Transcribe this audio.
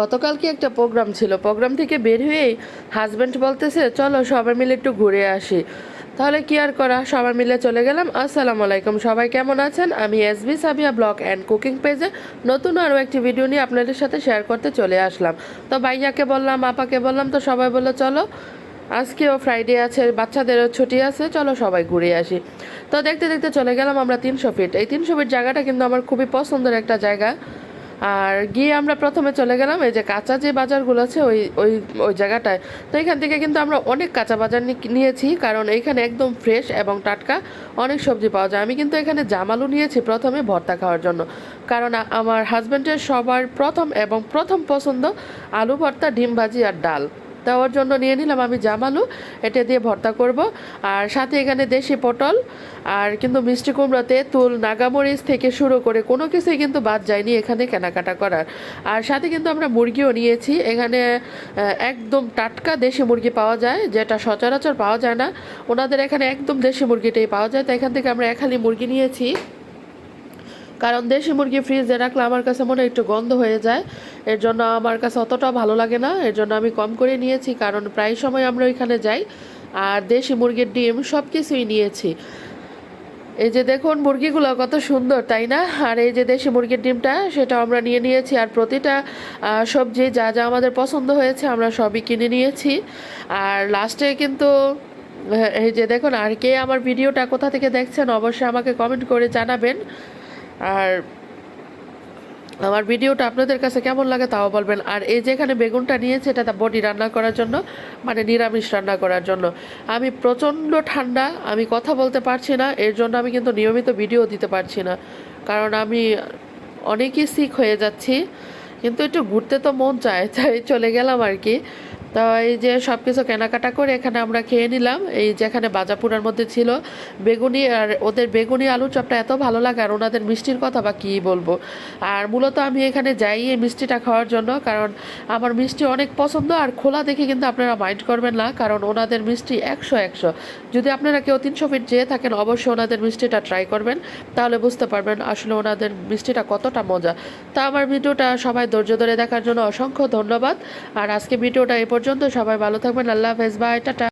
গতকালকে একটা প্রোগ্রাম ছিল? প্রোগ্রাম থেকে বের হয়েই হাজব্যান্ড বলতেছে, চলো সবাই মিলে একটু ঘুরে আসি। তাহলে কি আর করা? সবাই মিলে চলে গেলাম। আসসালামু আলাইকুম, সবাই কেমন আছেন? আমি S B Sabia blog and cooking পেজে নতুন আরও একটি ভিডিও নিয়ে আপনাদের সাথে শেয়ার করতে চলে আসলাম। তো ভাইয়াকে বললাম, আপাকে বললাম, তো সবাই বলল, চলো, আজকেও ফ্রাইডে আছে, বাচ্চাদেরও ছুটি আছে, চলো সবাই ঘুরে আসি। তো দেখতে দেখতে চলে গেলাম আমরা তিনশো ফিট এই তিনশো ফিট জায়গাটা কিন্তু আমার খুবই পছন্দের একটা জায়গা। আর গিয়ে আমরা প্রথমে চলে গেলাম, এই যে কাঁচা যে বাজারগুলো আছে ওই ওই ওই জায়গাটায়। তো এখান থেকে কিন্তু আমরা অনেক কাঁচা বাজার নিয়েছি, কারণ এইখানে একদম ফ্রেশ এবং টাটকা অনেক সবজি পাওয়া যায়। আমি কিন্তু এখানে জামালু নিয়েছি প্রথমে ভর্তা খাওয়ার জন্য। কারণ আমার হাজব্যান্ডের সবার প্রথম এবং প্রথম পছন্দ আলু ভর্তা, ডিম ভাজি আর ডাল। দেওয়ার জন্য নিয়ে নিলাম। আমি জামালু, এটা দিয়ে ভর্তা করব। আর সাথে এখানে দেশি পটল, আর কিন্তু মিষ্টি কুমড়া, তেঁতুল, নাগামরিচ থেকে শুরু করে কোনো কিছুই কিন্তু বাদ যায়নি এখানে কেনাকাটা করার। আর সাথে কিন্তু আমরা মুরগিও নিয়েছি। এখানে একদম টাটকা দেশি মুরগি পাওয়া যায়, যেটা সচরাচর পাওয়া যায় না। ওনাদের এখানে একদম দেশি মুরগিটাই পাওয়া যায়। তো এখান থেকে আমরা এখালি মুরগি নিয়েছি। কারণ দেশি মুরগি ফ্রিজে রাখলে আমার কাছে মনে একটু গন্ধ হয়ে যায়। এর জন্য আমার কাছে অতটা ভালো লাগে না। এর জন্য আমি কম করে নিয়েছি, কারণ প্রায় সময় আমরা ওইখানে যাই আর দেশি মুরগির ডিম সব কিছুই নিয়েছি। এই যে দেখুন মুরগিগুলো কত সুন্দর, তাই না? আর এই যে দেশি মুরগির ডিমটা সেটা আমরা নিয়ে নিয়েছি আর প্রতিটা সবজি যা যা আমাদের পছন্দ হয়েছে আমরা সবই কিনে নিয়েছি। আর লাস্টে কিন্তু এই যে দেখুন আর কে আমার ভিডিওটা কোথা থেকে দেখছেন অবশ্যই আমাকে কমেন্ট করে জানাবেন। আর আমার ভিডিওটা আপনাদের কাছে কেমন লাগে তাও বলবেন। আর এই যেখানে বেগুনটা নিয়েছে, এটা বডি রান্না করার জন্য মানে নিরামিষ রান্না করার জন্য। আমি প্রচণ্ড ঠান্ডা, আমি কথা বলতে পারছি না, এর জন্য আমি কিন্তু নিয়মিত ভিডিও দিতে পারছি না। কারণ আমি অনেকই সিক হয়ে যাচ্ছি, কিন্তু একটু ঘুরতে তো মন চায়, তাই চলে গেলাম আর কি। তো এই যে সব কিছু কেনাকাটা করে এখানে আমরা খেয়ে নিলাম। এই যেখানে বাজাপুরার মধ্যে ছিল বেগুনি আর ওদের বেগুনি আলু চপটা এত ভালো লাগে আর ওনাদের মিষ্টির কথা বা কী বলব। আর মূলত আমি এখানে যাই এই মিষ্টিটা খাওয়ার জন্য কারণ আমার মিষ্টি অনেক পছন্দ আর খোলা দেখে কিন্তু আপনারা মাইন্ড করবেন না কারণ ওনাদের মিষ্টি একশো একশো। যদি আপনারা কেউ তিনশো ফিট যেয়ে থাকেন অবশ্যই ওনাদের মিষ্টিটা ট্রাই করবেন তাহলে বুঝতে পারবেন আসলে ওনাদের মিষ্টিটা কতটা মজা। তা আমার ভিডিওটা সবাই ধৈর্য ধরে দেখার জন্য অসংখ্য ধন্যবাদ। আর আজকে ভিডিওটা এই পর্যন্ত সবাই ভালো থাকবেন। আল্লাহ হাফেজ। Bye tata.